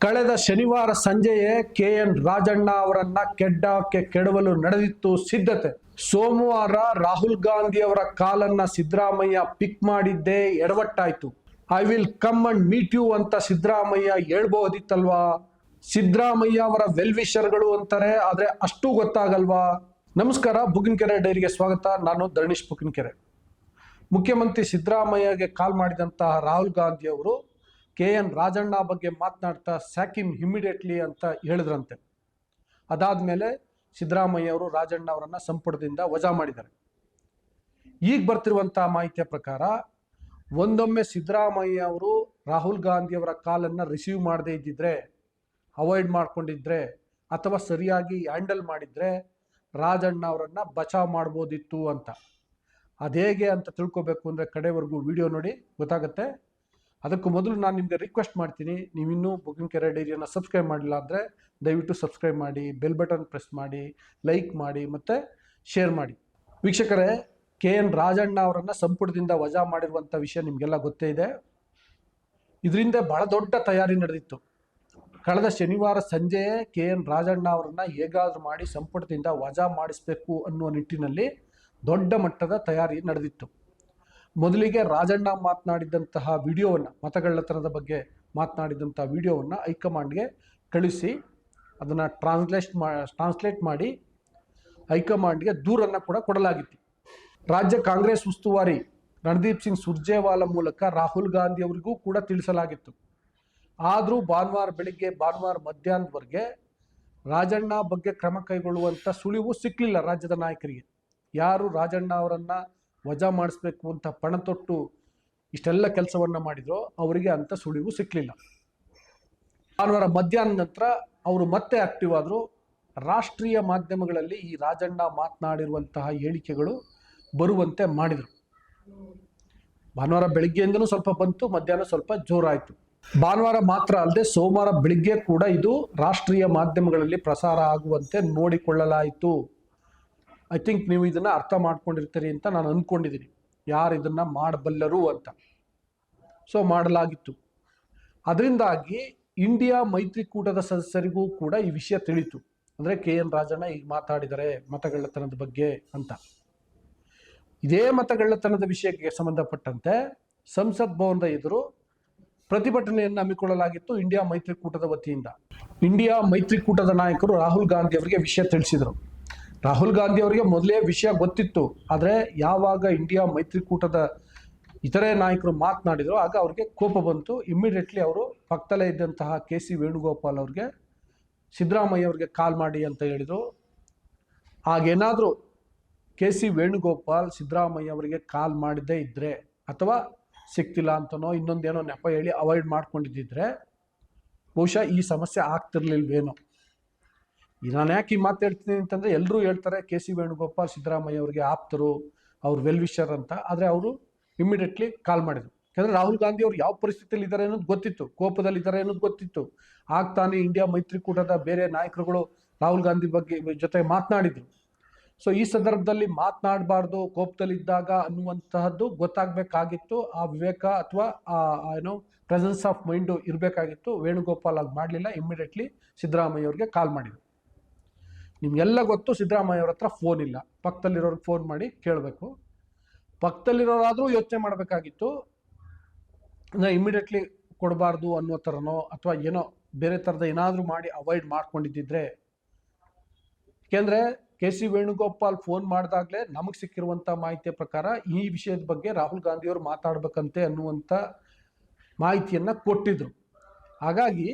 ಕಳೆದ ಶನಿವಾರ ಸಂಜೆಯೇ K N Rajanna ಅವರನ್ನ ಕೆಡ್ಡಕ್ಕೆ ಕೆಡವಲು ನಡೆದಿತ್ತು ಸಿದ್ಧತೆ. ಸೋಮವಾರ ರಾಹುಲ್ ಗಾಂಧಿ ಅವರ ಕಾಲನ್ನ ಸಿದ್ದರಾಮಯ್ಯ ಪಿಕ್ ಮಾಡಿದ್ದೇ ಎಡವಟ್ಟಾಯ್ತು. I will come and meet you ಅಂತ ಸಿದ್ದರಾಮಯ್ಯ ಹೇಳ್ಬಹುದಿತ್ತಲ್ವಾ ಸಿದ್ದರಾಮಯ್ಯ ಅವರ ವೆಲ್ ವಿಷರ್ಗಳು ಅಂತಾರೆ, ಆದ್ರೆ ಅಷ್ಟು ಗೊತ್ತಾಗಲ್ವಾ? ನಮಸ್ಕಾರ, ಬುಗಿನಕೆರೆ ಡೈರಿಗೆ ಸ್ವಾಗತ. ನಾನು ಧರಣೀಶ್ ಬುಗಿನಕೆರೆ. ಮುಖ್ಯಮಂತ್ರಿ ಸಿದ್ದರಾಮಯ್ಯಗೆ ಕಾಲ್ ಮಾಡಿದಂತಹ ರಾಹುಲ್ ಗಾಂಧಿ ಅವರು ಕೆ ಎನ್ ರಾಜಣ್ಣ ಬಗ್ಗೆ ಮಾತನಾಡ್ತಾ ಸ್ಯಾಕಿಮ್ ಇಮಿಡಿಯೇಟ್ಲಿ ಅಂತ ಹೇಳಿದ್ರಂತೆ. ಅದಾದ ಮೇಲೆ ಸಿದ್ದರಾಮಯ್ಯ ಅವರು ರಾಜಣ್ಣ ಅವರನ್ನು ಸಂಪುಟದಿಂದ ವಜಾ ಮಾಡಿದ್ದಾರೆ. ಈಗ ಬರ್ತಿರುವಂತಹ ಮಾಹಿತಿಯ ಪ್ರಕಾರ ಒಂದೊಮ್ಮೆ ಸಿದ್ದರಾಮಯ್ಯ ಅವರು ರಾಹುಲ್ ಗಾಂಧಿ ಅವರ ಕಾಲನ್ನು ರಿಸೀವ್ ಮಾಡದೇ ಇದ್ದಿದ್ರೆ ಅವಾಯ್ಡ್ ಮಾಡ್ಕೊಂಡಿದ್ರೆ, ಅಥವಾ ಸರಿಯಾಗಿ ಹ್ಯಾಂಡಲ್ ಮಾಡಿದ್ರೆ ರಾಜಣ್ಣ ಅವರನ್ನು ಬಚಾವ್ ಮಾಡ್ಬೋದಿತ್ತು ಅಂತ. ಅದೇಗೆ ಅಂತ ತಿಳ್ಕೊಬೇಕು ಅಂದರೆ ಕಡೆವರೆಗೂ ವಿಡಿಯೋ ನೋಡಿ, ಗೊತ್ತಾಗುತ್ತೆ? ಅದಕ್ಕೂ ಮೊದಲು ನಾನು ನಿಮಗೆ ರಿಕ್ವೆಸ್ಟ್ ಮಾಡ್ತೀನಿ, ನೀವು ಇನ್ನೂ ಬುಕಿಂಗ್ ಕೆರೆ ಡೈರಿಯನ್ನು ಸಬ್ಸ್ಕ್ರೈಬ್ ಮಾಡಿಲ್ಲ ಅಂದರೆ ದಯವಿಟ್ಟು ಸಬ್ಸ್ಕ್ರೈಬ್ ಮಾಡಿ ಬೆಲ್ ಬಟನ್ ಪ್ರೆಸ್ ಮಾಡಿ ಲೈಕ್ ಮಾಡಿ ಮತ್ತು ಶೇರ್ ಮಾಡಿ. ವೀಕ್ಷಕರೇ, ಕೆ ಎನ್ ರಾಜಣ್ಣ ಅವರನ್ನು ಸಂಪುಟದಿಂದ ವಜಾ ಮಾಡಿರುವಂಥ ವಿಷಯ ನಿಮಗೆಲ್ಲ ಗೊತ್ತೇ ಇದೆ. ಇದರಿಂದ ಬಹಳ ದೊಡ್ಡ ತಯಾರಿ ನಡೆದಿತ್ತು. ಕಳೆದ ಶನಿವಾರ ಸಂಜೆಯೇ ಕೆ ಎನ್ ರಾಜಣ್ಣ ಅವರನ್ನು ಹೇಗಾದರೂ ಮಾಡಿ ಸಂಪುಟದಿಂದ ವಜಾ ಮಾಡಿಸಬೇಕು ಅನ್ನುವ ನಿಟ್ಟಿನಲ್ಲಿ ದೊಡ್ಡ ಮಟ್ಟದ ತಯಾರಿ ನಡೆದಿತ್ತು. ಮೊದಲಿಗೆ ರಾಜಣ್ಣ ಮಾತನಾಡಿದಂತಹ ವಿಡಿಯೋವನ್ನು ಮತಗಳ್ಳತನದ ಬಗ್ಗೆ ಮಾತನಾಡಿದಂತಹ ವಿಡಿಯೋವನ್ನು ಹೈಕಮಾಂಡ್ಗೆ ಕಳಿಸಿ, ಅದನ್ನು ಟ್ರಾನ್ಸ್ಲೇಟ್ ಮಾ, ಟ್ರಾನ್ಸ್ಲೇಟ್ ಮಾಡಿ ಹೈಕಮಾಂಡ್ಗೆ ದೂರನ್ನು ಕೂಡ ಕೊಡಲಾಗಿತ್ತು. ರಾಜ್ಯ ಕಾಂಗ್ರೆಸ್ ಉಸ್ತುವಾರಿ ರಣದೀಪ್ ಸಿಂಗ್ ಸುರ್ಜೇವಾಲ ಮೂಲಕ ರಾಹುಲ್ ಗಾಂಧಿ ಅವರಿಗೂ ಕೂಡ ತಿಳಿಸಲಾಗಿತ್ತು. ಆದರೂ ಭಾನುವಾರ ಬೆಳಿಗ್ಗೆ, ಭಾನುವಾರ ಮಧ್ಯಾಹ್ನದವರೆಗೆ ರಾಜಣ್ಣ ಬಗ್ಗೆ ಕ್ರಮ ಕೈಗೊಳ್ಳುವಂಥ ಸುಳಿವು ಸಿಕ್ಕಲಿಲ್ಲ ರಾಜ್ಯದ ನಾಯಕರಿಗೆ. ಯಾರು ರಾಜಣ್ಣ ಅವರನ್ನ ವಜಾ ಮಾಡಿಸ್ಬೇಕು ಅಂತ ಪಣ ತೊಟ್ಟು ಇಷ್ಟೆಲ್ಲ ಕೆಲಸವನ್ನು ಮಾಡಿದ್ರು ಅವರಿಗೆ ಅಂತ ಸುಳಿವು ಸಿಕ್ಕಲಿಲ್ಲ ಭಾನುವಾರ ಮಧ್ಯಾಹ್ನ ನಂತರ ಅವರು ಮತ್ತೆ ಆಕ್ಟಿವ್ ಆದರು. ರಾಷ್ಟ್ರೀಯ ಮಾಧ್ಯಮಗಳಲ್ಲಿ ಈ ರಾಜಣ್ಣ ಮಾತನಾಡಿರುವಂತಹ ಹೇಳಿಕೆಗಳು ಬರುವಂತೆ ಮಾಡಿದರು. ಭಾನುವಾರ ಬೆಳಿಗ್ಗೆಯಿಂದನೂ ಸ್ವಲ್ಪ ಬಂತು, ಮಧ್ಯಾಹ್ನ ಸ್ವಲ್ಪ ಜೋರಾಯಿತು. ಭಾನುವಾರ ಮಾತ್ರ ಅಲ್ಲದೆ ಸೋಮವಾರ ಬೆಳಿಗ್ಗೆ ಕೂಡ ಇದು ರಾಷ್ಟ್ರೀಯ ಮಾಧ್ಯಮಗಳಲ್ಲಿ ಪ್ರಸಾರ ಆಗುವಂತೆ ನೋಡಿಕೊಳ್ಳಲಾಯಿತು. ಐ ಥಿಂಕ್ ನೀವು ಇದನ್ನ ಅರ್ಥ ಮಾಡ್ಕೊಂಡಿರ್ತೀರಿ ಅಂತ ನಾನು ಅಂದ್ಕೊಂಡಿದ್ದೀನಿ ಯಾರು ಇದನ್ನ ಮಾಡಬಲ್ಲರು ಅಂತ. ಸೊ ಮಾಡಲಾಗಿತ್ತು. ಅದರಿಂದಾಗಿ ಇಂಡಿಯಾ ಮೈತ್ರಿಕೂಟದ ಸದಸ್ಯರಿಗೂ ಕೂಡ ಈ ವಿಷಯ ತಿಳಿತು. ಅಂದರೆ ಕೆ ಎನ್ ರಾಜಣ್ಣ ಈಗ ಮಾತಾಡಿದರೆ ಮತಗಳ್ಳತನದ ಬಗ್ಗೆ ಅಂತ. ಇದೇ ಮತಗಳ್ಳತನದ ವಿಷಯಕ್ಕೆ ಸಂಬಂಧಪಟ್ಟಂತೆ ಸಂಸತ್ ಭವನದ ಎದುರು ಪ್ರತಿಭಟನೆಯನ್ನು ಹಮ್ಮಿಕೊಳ್ಳಲಾಗಿತ್ತು ಇಂಡಿಯಾ ಮೈತ್ರಿಕೂಟದ ವತಿಯಿಂದ. ಇಂಡಿಯಾ ಮೈತ್ರಿಕೂಟದ ನಾಯಕರು ರಾಹುಲ್ ಗಾಂಧಿ ಅವರಿಗೆ ವಿಷಯ ತಿಳಿಸಿದರು. ರಾಹುಲ್ ಗಾಂಧಿ ಅವರಿಗೆ ಮೊದಲೇ ವಿಷಯ ಗೊತ್ತಿತ್ತು, ಆದರೆ ಯಾವಾಗ ಇಂಡಿಯಾ ಮೈತ್ರಿಕೂಟದ ಇತರೆ ನಾಯಕರು ಮಾತನಾಡಿದ್ರು, ಆಗ ಅವ್ರಿಗೆ ಕೋಪ ಬಂತು. ಇಮ್ಮಿಡಿಯೇಟ್ಲಿ ಅವರು ಪಕ್ಕದಲ್ಲೇ ಇದ್ದಂತಹ ಕೆ ಸಿ ವೇಣುಗೋಪಾಲ್ ಅವ್ರಿಗೆ, ಸಿದ್ದರಾಮಯ್ಯ ಅವ್ರಿಗೆ ಕಾಲ್ ಮಾಡಿ ಅಂತ ಹೇಳಿದರು. ಆಗೇನಾದರೂ ಕೆ ಸಿ ವೇಣುಗೋಪಾಲ್ ಸಿದ್ದರಾಮಯ್ಯ ಅವರಿಗೆ ಕಾಲ್ ಮಾಡಿದ್ದೇ ಇದ್ದರೆ ಅಥವಾ ಸಿಕ್ತಿಲ್ಲ ಅಂತನೋ ಇನ್ನೊಂದೇನೋ ನೆಪ ಹೇಳಿ ಅವಾಯ್ಡ್ ಮಾಡ್ಕೊಂಡಿದ್ದಿದ್ರೆ, ಬಹುಶಃ ಈ ಸಮಸ್ಯೆ ಆಗ್ತಿರ್ಲಿಲ್ವೇನೋ. ನಾನು ಯಾಕೆ ಈ ಮಾತು ಹೇಳ್ತೀನಿ ಅಂತಂದರೆ ಎಲ್ಲರೂ ಹೇಳ್ತಾರೆ ಕೆ ಸಿ ವೇಣುಗೋಪಾಲ್ ಸಿದ್ದರಾಮಯ್ಯ ಅವರಿಗೆ ಆಪ್ತರು, ಅವ್ರು ವೆಲ್ ವಿಷರ್ ಅಂತ. ಆದರೆ ಅವರು ಇಮಿಡಿಯೇಟ್ಲಿ ಕಾಲ್ ಮಾಡಿದರು. ಯಾಕಂದರೆ ರಾಹುಲ್ ಗಾಂಧಿ ಅವರು ಯಾವ ಪರಿಸ್ಥಿತಿಯಲ್ಲಿ ಇದ್ದಾರೆ ಅನ್ನೋದು ಗೊತ್ತಿತ್ತು. ಕೋಪದಲ್ಲಿ ಇದ್ದಾರೆ ಅನ್ನೋದು ಗೊತ್ತಿತ್ತು. ಆಗ ತಾನೇ ಇಂಡಿಯಾ ಮೈತ್ರಿಕೂಟದ ಬೇರೆ ನಾಯಕರುಗಳು ರಾಹುಲ್ ಗಾಂಧಿ ಬಗ್ಗೆ ಜೊತೆ ಮಾತನಾಡಿದರು. ಸೊ ಈ ಸಂದರ್ಭದಲ್ಲಿ ಮಾತನಾಡಬಾರ್ದು ಕೋಪದಲ್ಲಿದ್ದಾಗ ಅನ್ನುವಂತಹದ್ದು ಗೊತ್ತಾಗಬೇಕಾಗಿತ್ತು. ಆ ವಿವೇಕ ಅಥವಾ ಆ ಏನು ಏನೋ ಪ್ರೆಸೆನ್ಸ್ ಆಫ್ ಮೈಂಡು ಇರಬೇಕಾಗಿತ್ತು. ವೇಣುಗೋಪಾಲ್ ಆಗಿ ಮಾಡಲಿಲ್ಲ. ಇಮ್ಮಿಡಿಯೇಟ್ಲಿ ಸಿದ್ದರಾಮಯ್ಯ ಅವ್ರಿಗೆ ಕಾಲ್ ಮಾಡಿದ್ರು. ನಿಮ್ಗೆಲ್ಲ ಗೊತ್ತು ಸಿದ್ದರಾಮಯ್ಯ ಅವ್ರ ಹತ್ರ ಫೋನ್ ಇಲ್ಲ. ಪಕ್ಕದಲ್ಲಿರೋರ್ಗೆ ಫೋನ್ ಮಾಡಿ ಕೇಳಬೇಕು. ಪಕ್ಕದಲ್ಲಿರೋರಾದರೂ ಯೋಚನೆ ಮಾಡಬೇಕಾಗಿತ್ತು. ಅಂದರೆ ಇಮಿಡಿಯೇಟ್ಲಿ ಕೊಡಬಾರ್ದು ಅನ್ನೋ ಥರನೋ ಅಥವಾ ಏನೋ ಬೇರೆ ಥರದ ಏನಾದರೂ ಮಾಡಿ ಅವಾಯ್ಡ್ ಮಾಡ್ಕೊಂಡಿದ್ದಿದ್ರೆ ಏಕೆಂದರೆ ಕೆ ಸಿ ವೇಣುಗೋಪಾಲ್ ಫೋನ್ ಮಾಡಿದಾಗಲೇ ನಮಗೆ ಸಿಕ್ಕಿರುವಂಥ ಮಾಹಿತಿಯ ಪ್ರಕಾರ ಈ ವಿಷಯದ ಬಗ್ಗೆ ರಾಹುಲ್ ಗಾಂಧಿಯವರು ಮಾತಾಡಬೇಕಂತೆ ಅನ್ನುವಂಥ ಮಾಹಿತಿಯನ್ನು ಕೊಟ್ಟಿದ್ರು. ಹಾಗಾಗಿ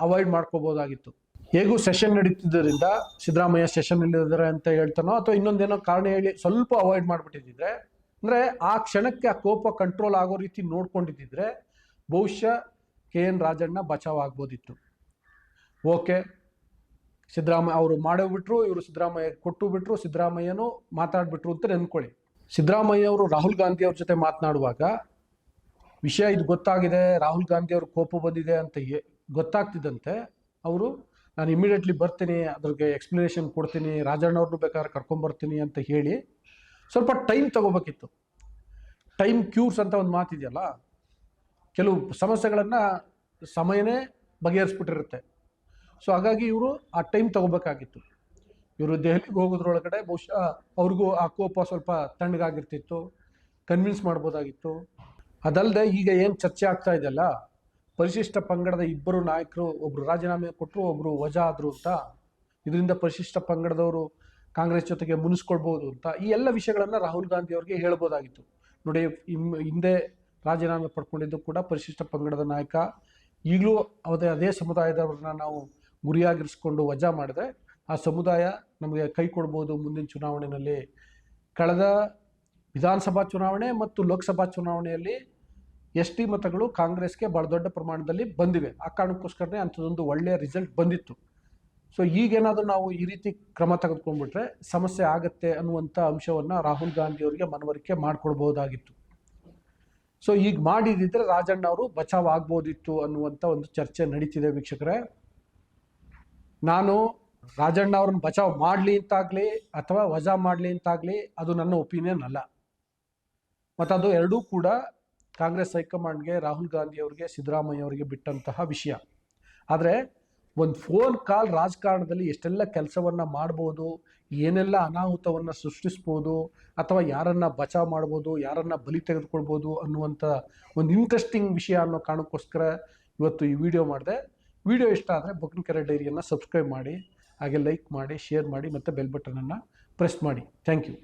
ಅವಾಯ್ಡ್ ಮಾಡ್ಕೋಬೋದಾಗಿತ್ತು. ಹೇಗೂ ಸೆಷನ್ ನಡೀತಿದ್ದರಿಂದ ಸಿದ್ದರಾಮಯ್ಯ ಸೆಷನ್ ಇದ್ದಾರೆ ಅಂತ ಹೇಳ್ತಾನೋ ಅಥವಾ ಇನ್ನೊಂದೇನೋ ಕಾರಣ ಹೇಳಿ ಸ್ವಲ್ಪ ಅವಾಯ್ಡ್ ಮಾಡಿಬಿಟ್ಟಿದ್ದಿದ್ರೆ, ಅಂದರೆ ಆ ಕ್ಷಣಕ್ಕೆ ಆ ಕೋಪ ಕಂಟ್ರೋಲ್ ಆಗೋ ರೀತಿ ನೋಡ್ಕೊಂಡಿದ್ದಿದ್ರೆ ಬಹುಶಃ ಕೆ ಎನ್ ರಾಜಣ್ಣ ಬಚಾವ್ ಆಗ್ಬೋದಿತ್ತು. ಓಕೆ ಸಿದ್ದರಾಮಯ್ಯ ಅವರು ಮಾಡೋಬಿಟ್ರು, ಇವರು ಸಿದ್ದರಾಮಯ್ಯ ಕೊಟ್ಟು ಬಿಟ್ರು ಸಿದ್ದರಾಮಯ್ಯನು ಮಾತಾಡ್ಬಿಟ್ರು ಅಂತ ನೆನ್ಕೊಳ್ಳಿ. ಸಿದ್ದರಾಮಯ್ಯ ಅವರು ರಾಹುಲ್ ಗಾಂಧಿ ಅವ್ರ ಜೊತೆ ಮಾತನಾಡುವಾಗ, ವಿಷಯ ಇದು ಗೊತ್ತಾಗಿದೆ, ರಾಹುಲ್ ಗಾಂಧಿ ಅವ್ರ ಕೋಪ ಬಂದಿದೆ ಅಂತ ಗೊತ್ತಾಗ್ತಿದ್ದಂತೆ, ಅವರು ನಾನು ಇಮಿಡಿಯೇಟ್ಲಿ ಬರ್ತೀನಿ, ಅದ್ರಿಗೆ ಎಕ್ಸ್ಪ್ಲನೇಷನ್ ಕೊಡ್ತೀನಿ, ರಾಜಣ್ಣವ್ರನ್ನೂ ಬೇಕಾದ್ರೆ ಕರ್ಕೊಂಬರ್ತೀನಿ ಅಂತ ಹೇಳಿ ಸ್ವಲ್ಪ ಟೈಮ್ ತಗೋಬೇಕಿತ್ತು. ಟೈಮ್ ಕ್ಯೂರ್ಸ್ ಅಂತ ಒಂದು ಮಾತಿದೆಯಲ್ಲ ಕೆಲವು ಸಮಸ್ಯೆಗಳನ್ನು ಸಮಯನೇ ಬಗೆಹರಿಸ್ಬಿಟ್ಟಿರುತ್ತೆ. ಸೊ ಹಾಗಾಗಿ ಇವರು ಆ ಟೈಮ್ ತಗೋಬೇಕಾಗಿತ್ತು. ಇವರು ದೆಹಲಿಗೆ ಹೋಗೋದ್ರೊಳಗಡೆ ಬಹುಶಃ ಅವ್ರಿಗೂ ಆ ಕೋಪ ಸ್ವಲ್ಪ ತಣ್ಣಗಾಗಿರ್ತಿತ್ತು ಕನ್ವಿನ್ಸ್ ಮಾಡ್ಬೋದಾಗಿತ್ತು. ಅದಲ್ಲದೆ ಈಗ ಏನು ಚರ್ಚೆ ಆಗ್ತಾ ಇದೆಯಲ್ಲ ಪರಿಶಿಷ್ಟ ಪಂಗಡದ ಇಬ್ಬರು ನಾಯಕರು ಒಬ್ಬರು ರಾಜೀನಾಮೆ ಕೊಟ್ಟರು ಒಬ್ಬರು ವಜಾ ಆದರು ಅಂತ ಇದರಿಂದ ಪರಿಶಿಷ್ಟ ಪಂಗಡದವರು ಕಾಂಗ್ರೆಸ್ ಜೊತೆಗೆ ಮುನಿಸ್ಕೊಳ್ಬೋದು ಅಂತ ಈ ಎಲ್ಲ ವಿಷಯಗಳನ್ನು ರಾಹುಲ್ ಗಾಂಧಿ ಅವರಿಗೆ ಹೇಳ್ಬೋದಾಗಿತ್ತು. ನೋಡಿ ಹಿಂದೆ ರಾಜೀನಾಮೆ ಪಡ್ಕೊಂಡಿದ್ದು ಕೂಡ ಪರಿಶಿಷ್ಟ ಪಂಗಡದ ನಾಯಕ. ಈಗಲೂ ಅದೇ ಅದೇ ಸಮುದಾಯದವ್ರನ್ನ ನಾವು ಗುರಿಯಾಗಿರಿಸ್ಕೊಂಡು ವಜಾ ಮಾಡಿದ್ರೆ ಆ ಸಮುದಾಯ ನಮಗೆ ಕೈ ಕೊಡ್ಬೋದು ಮುಂದಿನ ಚುನಾವಣೆಯಲ್ಲಿ. ಕಳೆದ ವಿಧಾನಸಭಾ ಚುನಾವಣೆ ಮತ್ತು ಲೋಕಸಭಾ ಚುನಾವಣೆಯಲ್ಲಿ ಎಸ್ ಟಿ ಮತಗಳು ಕಾಂಗ್ರೆಸ್ಗೆ ಬಹಳ ದೊಡ್ಡ ಪ್ರಮಾಣದಲ್ಲಿ ಬಂದಿವೆ. ಆ ಕಾರಣಕ್ಕೋಸ್ಕರನೇ ಅಂಥದ್ದೊಂದು ಒಳ್ಳೆಯ ರಿಸಲ್ಟ್ ಬಂದಿತ್ತು. ಸೊ ಈಗೇನಾದರೂ ನಾವು ಈ ರೀತಿ ಕ್ರಮ ತೆಗೆದುಕೊಂಡ್ಬಿಟ್ರೆ ಸಮಸ್ಯೆ ಆಗತ್ತೆ ಅನ್ನುವಂಥ ಅಂಶವನ್ನು ರಾಹುಲ್ ಗಾಂಧಿ ಅವರಿಗೆ ಮನವರಿಕೆ ಮಾಡಿಕೊಡ್ಬೋದಾಗಿತ್ತು. ಸೊ ಈಗ ಮಾಡಿದಿದ್ರೆ ರಾಜಣ್ಣ ಅವರು ಬಚಾವ್ ಆಗ್ಬೋದಿತ್ತು ಅನ್ನುವಂಥ ಒಂದು ಚರ್ಚೆ ನಡೀತಿದೆ ವೀಕ್ಷಕರೇ. ನಾನು ರಾಜಣ್ಣ ಅವ್ರನ್ನ ಬಚಾವ್ ಮಾಡಲಿ ಅಂತಾಗಲಿ ಅಥವಾ ವಜಾ ಮಾಡಲಿ ಅಂತಾಗಲಿ ಅದು ನನ್ನ ಒಪಿನಿಯನ್ ಅಲ್ಲ. ಮತ್ತು ಅದು ಎರಡೂ ಕೂಡ ಕಾಂಗ್ರೆಸ್ ಹೈಕಮಾಂಡ್ಗೆ ರಾಹುಲ್ ಗಾಂಧಿ ಅವರಿಗೆ ಸಿದ್ದರಾಮಯ್ಯ ಅವರಿಗೆ ಬಿಟ್ಟಂತಹ ವಿಷಯ. ಆದರೆ ಒಂದು ಫೋನ್ ಕಾಲ್ ರಾಜಕಾರಣದಲ್ಲಿ ಎಷ್ಟೆಲ್ಲ ಕೆಲಸವನ್ನು ಮಾಡ್ಬೋದು, ಏನೆಲ್ಲ ಅನಾಹುತವನ್ನು ಸೃಷ್ಟಿಸ್ಬೋದು, ಅಥವಾ ಯಾರನ್ನ ಬಚಾವ್ ಮಾಡ್ಬೋದು, ಯಾರನ್ನ ಬಲಿ ತೆಗೆದುಕೊಳ್ಬೋದು ಅನ್ನುವಂಥ ಒಂದು ಇಂಟ್ರೆಸ್ಟಿಂಗ್ ವಿಷಯ ಅನ್ನೋ ಕಾರಣಕ್ಕೋಸ್ಕರ ಇವತ್ತು ಈ ವಿಡಿಯೋ ಮಾಡಿದೆ. ವಿಡಿಯೋ ಇಷ್ಟ ಆದರೆ ಬೊಕ್ಕನಕೆರೆ ಡೈರಿಯನ್ನು ಸಬ್ಸ್ಕ್ರೈಬ್ ಮಾಡಿ, ಹಾಗೆ ಲೈಕ್ ಮಾಡಿ ಶೇರ್ ಮಾಡಿ ಮತ್ತು ಬೆಲ್ ಬಟನನ್ನು ಪ್ರೆಸ್ ಮಾಡಿ. Thank you